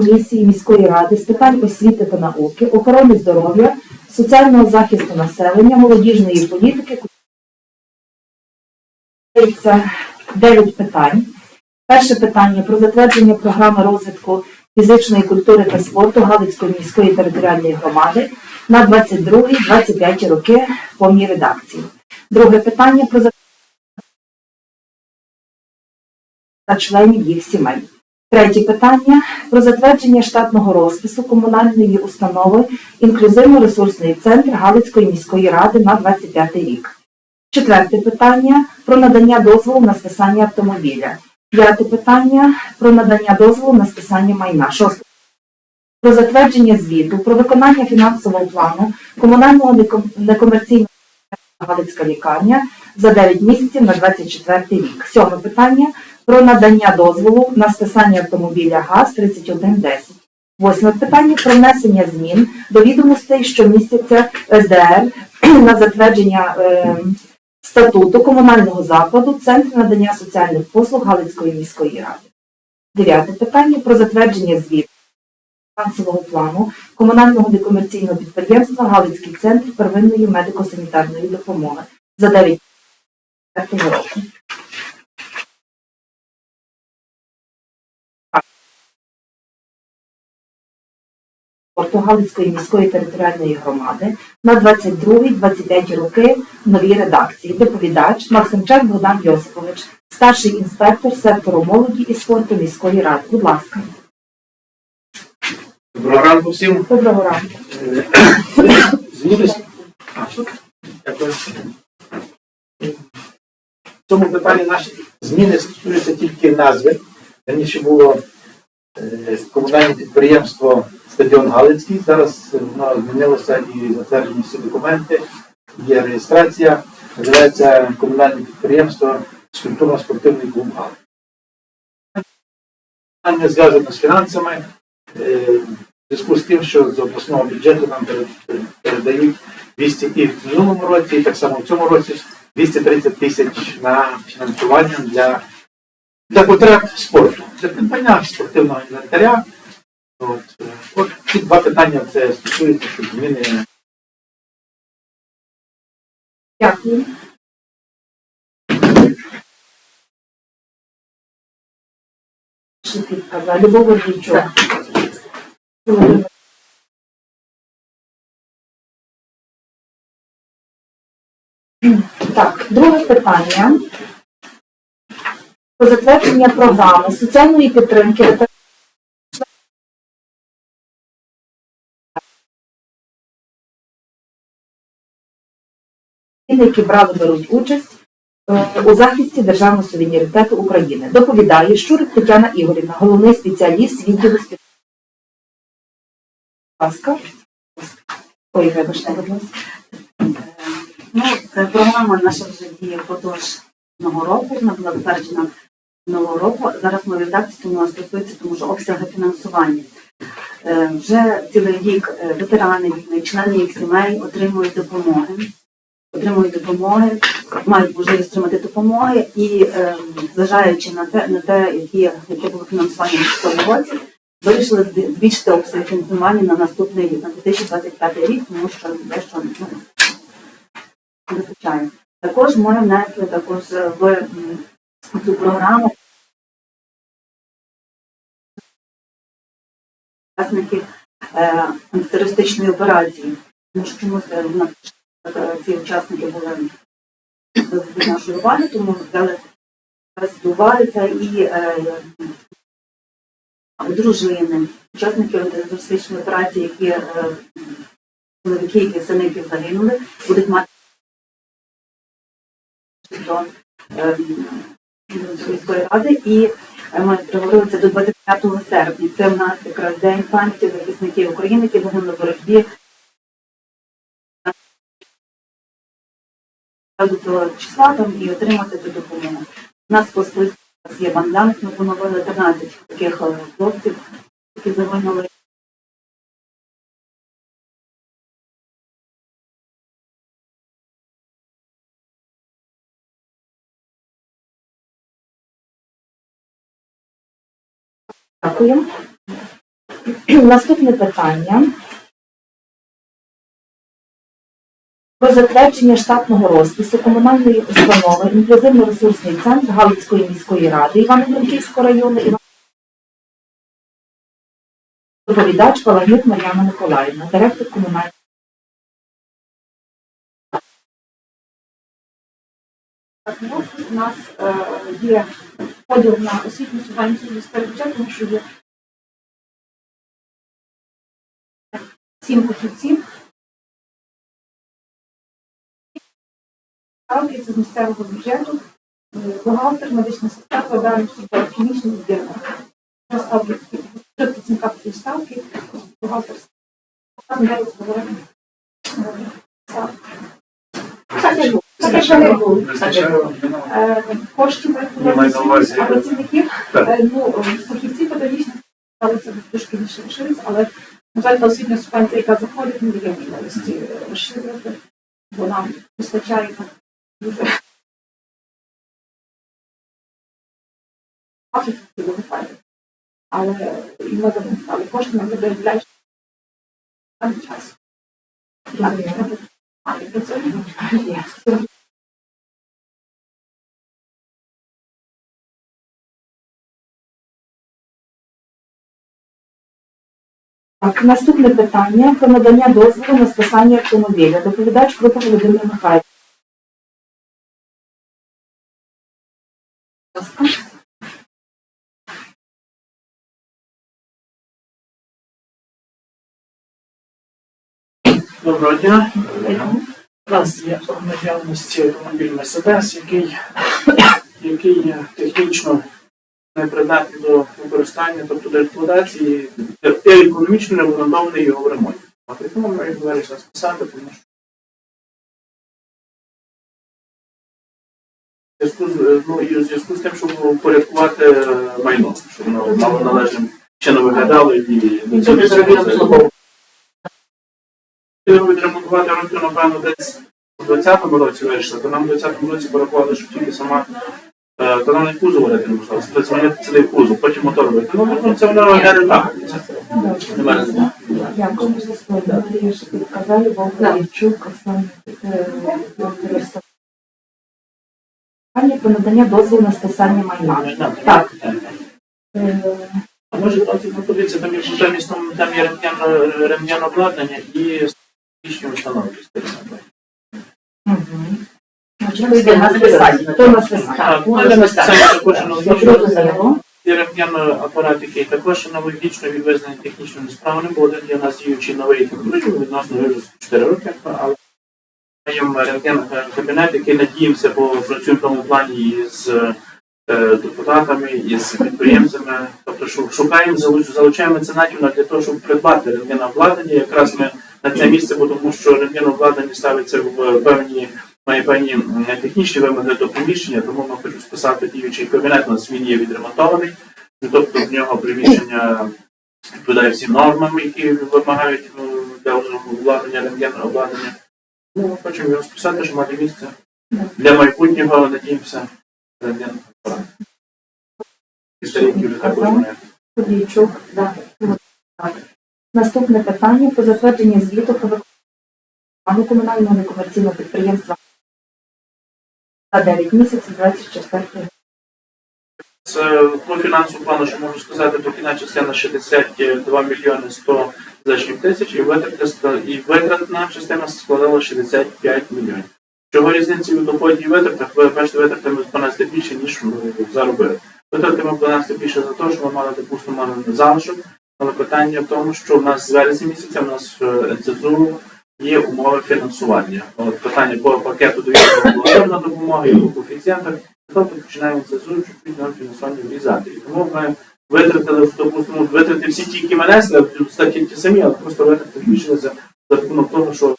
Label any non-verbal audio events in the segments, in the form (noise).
комісії міської ради з питань освіти та науки, охорони здоров'я, соціального захисту населення, молодіжної політики. Це 9 питань. Перше питання про затвердження програми розвитку фізичної культури та спорту Галицької міської територіальної громади на 22-25 роки в повній редакції. Друге питання про затвердження членів їх сімей. Третє питання про затвердження штатного розпису комунальної установи інклюзивно-ресурсний центр Галицької міської ради на 25 рік. Четверте питання про надання дозволу на списання автомобіля. П'яте питання про надання дозволу на списання майна. Шосте про затвердження звіту про виконання фінансового плану комунального некомерційного Галицька лікарня за 9 місяців на 24 рік. Сьоме питання про надання дозволу на списання автомобіля ГАЗ 3110. Восьме питання про внесення змін до відомостей, що містяться СДР (clears throat) на затвердження е, статуту комунального закладу Центр надання соціальних послуг Галицької міської ради. Дев'яте питання про затвердження звіту фінансового плану комунального некомерційного підприємства Галицький центр первинної медико-санітарної допомоги за 9 року. Галицької міської територіальної громади на 22-25 роки в новій редакції. Доповідач Максимчак Богдан Йосипович, старший інспектор сектору молоді і спорту міської ради. Будь ласка, Доброго ранку всім. доброго ранку. (coughs) А, Дякую. Цьому питанні наші зміни стосуються тільки назви. Раніше було е, комунальне підприємство Стадіон Галицький. Зараз воно змінилося і затверджені всі документи, є реєстрація. Називається комунальне підприємство скульптурно-спортивний клуб Галицький. Питання зв'язано з фінансами. Е, в зв'язку з тим, що з обласного бюджету нам пере- пере- передають 200 і в минулому році, і так само в цьому році 230 тисяч на фінансування для, для потреб спорту, для придбання спортивного інвентаря. От, е, от ці два питання це стосується, що зміни Дякую. Любов Гордійчук. Так, друге питання. Про затвердження програми соціальної підтримки які брали беруть участь е, у захисті державного суверенітету України. Доповідає Щурик Тетяна Ігорівна, головний спеціаліст відділу спеціальності. Будь ласка. Ой, вибачте, будь ласка. Ну, програма наша вже діє впродовж одного року, вона була затверджена минулого року. Зараз ми редакції тому стосується, тому що обсяги фінансування. Е, Вже цілий рік е, ветерани війни, члени їх сімей отримують допомоги. Отримують допомоги, мають можливість отримати допомоги і, е, зважаючи на те, на те, які, яке було фінансування в цьому році, вирішили збільшити обсяги фінансування на наступний рік, на 2025 рік, тому що дещо ну, вистачає. Також ми внесли також в цю програму учасників е, антитерористичної операції. Тому що чомусь е, е, ці учасники були з нашої уваги, тому взяли це і дружини, учасники антитерористичної операції, які чоловіки, які сини, які загинули, будуть мати до ем, міської ради і е, ми приговорили це до 25 серпня. Це в нас якраз день пам'яті захисників України, які загинули в боротьбі до числа там і отримати цю допомогу. У нас по списку є банданк, ми поновили 13 таких е, хлопців, які загинули. Дякую. Наступне питання. Про затвердження штатного розпису комунальної установи інклюзивно-ресурсний центр Галицької міської ради Івано-Франківського району Івано- Доповідач Палагюк Мар'яна Миколаївна, директор комунальної. У нас е, є поділ на освітню субвенцію міського бюджету, що є сім фахівців. Ставки це з місцевого бюджету, е, бухгалтер, медична сестра, кладаємо супер, хімічний збір. Ставки, працівника ставки, бухгалтер. Там навіть говоримо. Так. Так, Е, коштів працівників, ну, фахівці педагогічних сталося трошки більше розшириться, але, на жаль, та освітня субвенція, яка заходить, не дає можливості е, розширювати, бо нам вистачає так дуже. Але і ми але кошти нам не виділяють. Там Так, наступне питання про надання дозволу на списання автомобіля. Доповідач група Володимир Михайлович. Доброго дня. У нас є в наявності автомобіль Мерседес, який, який є технічно непридатний до використання, тобто до експлуатації, і економічно не обґрунтований його в ремонті. От і тому ми вирішили списати, тому що зв'язку з, ну, і в зв'язку з тим, щоб упорядкувати майно, щоб воно мало належним чином виглядало і ну, це відремонтувати років, напевно, десь у 20-му році вирішили, то нам в 20-му році порахували, що тільки сама е, то нам не кузов варити не можна, це змінити цілий кузов, потім мотор робити. Ну, ну, це воно не так. Це для мене не так. Дякую за слово. Андрій підказали, бо Кравчук, Оксана Петрівська. Питання про надання дозволу на списання майна. Так. Е, А може, там ну, подивіться, там є там є, там є ремняно, ремняно обладнання і стічні установки. мгм. Значить, йде на списання. То на апарат, який також аналогічно від визнання технічно несправним, бо один для нас діючий новий технології, відносно вже 4 роки, але маємо рентген кабінет, який надіємося, бо працюємо в тому плані із е, депутатами, із підприємцями. Тобто шу- шукаємо, залуч- залучаємо меценатів на- для того, щоб придбати рентген обладнання. Якраз ми на це місце, бо тому що рентген обладнання ставиться в певні має певні технічні вимоги до приміщення, тому ми хочемо списати діючий кабінет, у нас він є відремонтований, тобто в нього приміщення відповідає всім нормам, які вимагають ну, для обладнання рентгенного обладнання. Ну, ми хочемо його списати, щоб мати місце для майбутнього, надіємося, рентген апарат. І старенькі вже також мають. Подійчук, да. Наступне питання про затвердження звіту про виконання комунального некомерційного підприємства за 9 місяців 24 Це по фінансовому плану, що можу сказати, дохідна частина 62 мільйони 100 за 7 тисяч, і витрати ста- і витратна частина складала 65 мільйонів. Чого різниці від доходів і витратах? Ви бачите, витрати ми понесли більше, ніж заробили. Витрати ми понесли більше за те, що ми мали, допустимо, мали залишок, але питання в тому, що в нас з вересня місяця, в нас в НЦЗУ є умови фінансування. От питання по пакету довіреної благодійної допомоги і по коефіцієнтах тобто починаємо це нам фінансування врізати. І тому ми витратили, допустимо, витрати всі ті, які ми несли, статті ті самі, але просто витрати збільшилися за рахунок того, що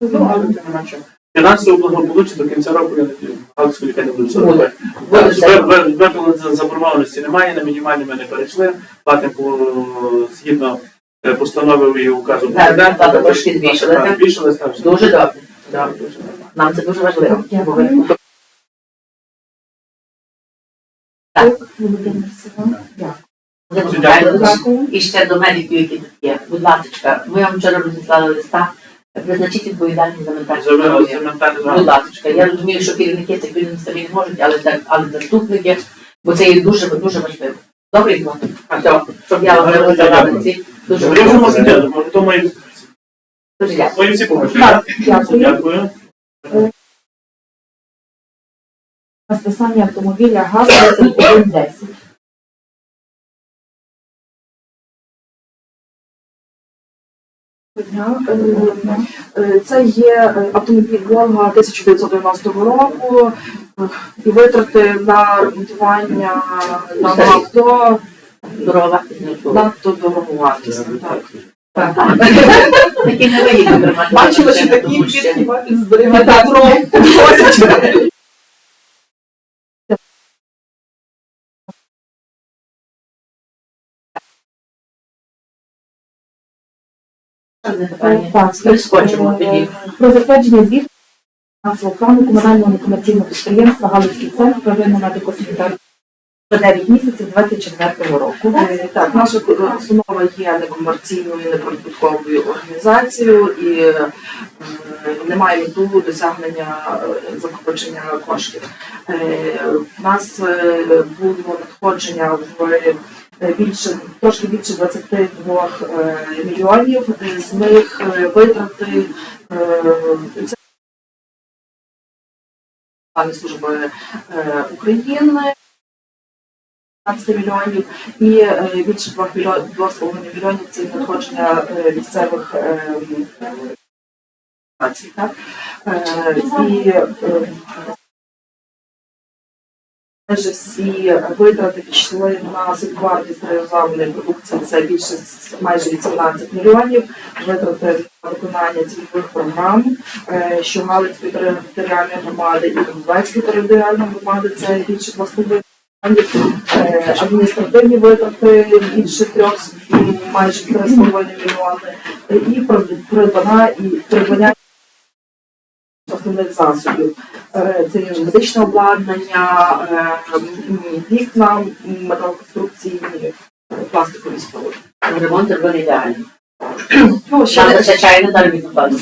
ну, але тим не менше. Фінансове благополуччя до кінця року, я надію, галузько лікарня буде все робити. Виплат заборгованості немає, на мінімальні ми не перейшли, платимо згідно е, постанови і указу Так, так, трошки збільшили, Так, так? Так. Дуже добре. Так, дуже добре. Нам це дуже важливо. Дякую. Дякую. І ще до медиків, які тут є. Будь ласка, ми вам вчора розіслали листа. Призначіть відповідальність за ментальне здоров'я. Будь ласка, я розумію, що керівники цих він самі не можуть, але так, але заступники, бо це є дуже дуже важливо. Добре? Все, щоб я вам не розказала ці дуже Я вже можу дякувати, може, то мої Дуже дякую. свої всі помочі. Так, дякую. Дякую. На списання автомобіля ГАЗ 3110. Дня. Е, Це є е, автомобіль Волга 1990 року е, і витрати на ремонтування даного авто Здорова. надто. Так. Такі не вигідно. Бачила, що такі Тому що- підні з бригадиром ходять. Запитання. Так, Перескочимо тоді. е, Про затвердження звіту фінансового плану комунального некомерційного підприємства Галицький центр первинно медико-санітарного за 9 місяців 24 року. Так, наша е, установа є некомерційною, неприбутковою організацією і е, не мету досягнення е, закопичення коштів. У нас е, було надходження в більше, трошки більше 22 е, мільйонів, з них витрати це служби України 15 мільйонів і е, більше 2 мільйонів, 2,5 мільйонів це надходження е, місцевих організацій, так? Е, І е, майже всі витрати пішли на собівартість реалізованої продукції, це більше майже 18 мільйонів, витрати на виконання цільових програм, що Галицької територіальної громади і Луганської територіальної громади це більше 2,5 мільйонів, адміністративні витрати більше трьох, майже 3,5 мільйони, Е, і придбання і придбання основних засобів. Е, Це медичне обладнання, е, вікна, металоконструкції, е, пластикові споруди. Ремонт ще Нам вистачає на заробітну плату.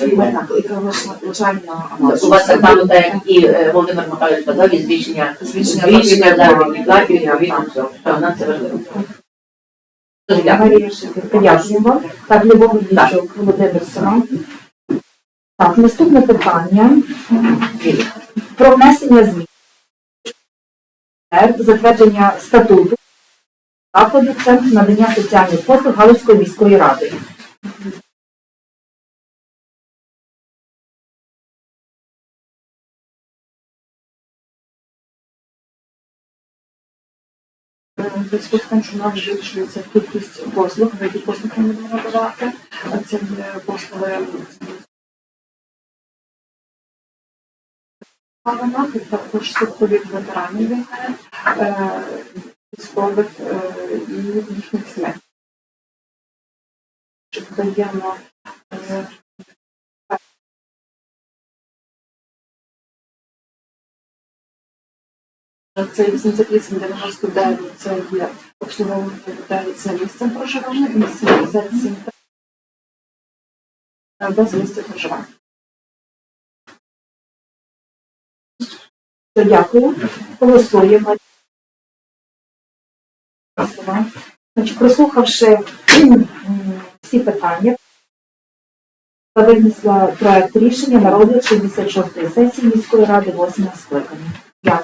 так, У вас так само, так як і е, Володимир Михайлович казав, і збільшення Збільшення збільшення заробітної плати, відповідно все. Все, нам це важливо. Дуже дякую. Вам. Так, Любов Дічок, Володимир Сором. Так, наступне питання про внесення змін. Затвердження статуту закладу Центру надання соціальних послуг Галицької міської ради. Зв'язку з тим, що в нас збільшується кількість послуг, види послуг ми будемо надавати. Це послуги також супровід ветеранів війни, е, військових е, і їхніх сімей. Що Це 8899, це є обслуговування людей за місцем проживання, і 77 без місця проживання. Дякую. Голосуємо. Значить, прослухавши всі питання, винесла проект рішення на розгляд 66-ї сесії міської ради 8 скликання. Дякую.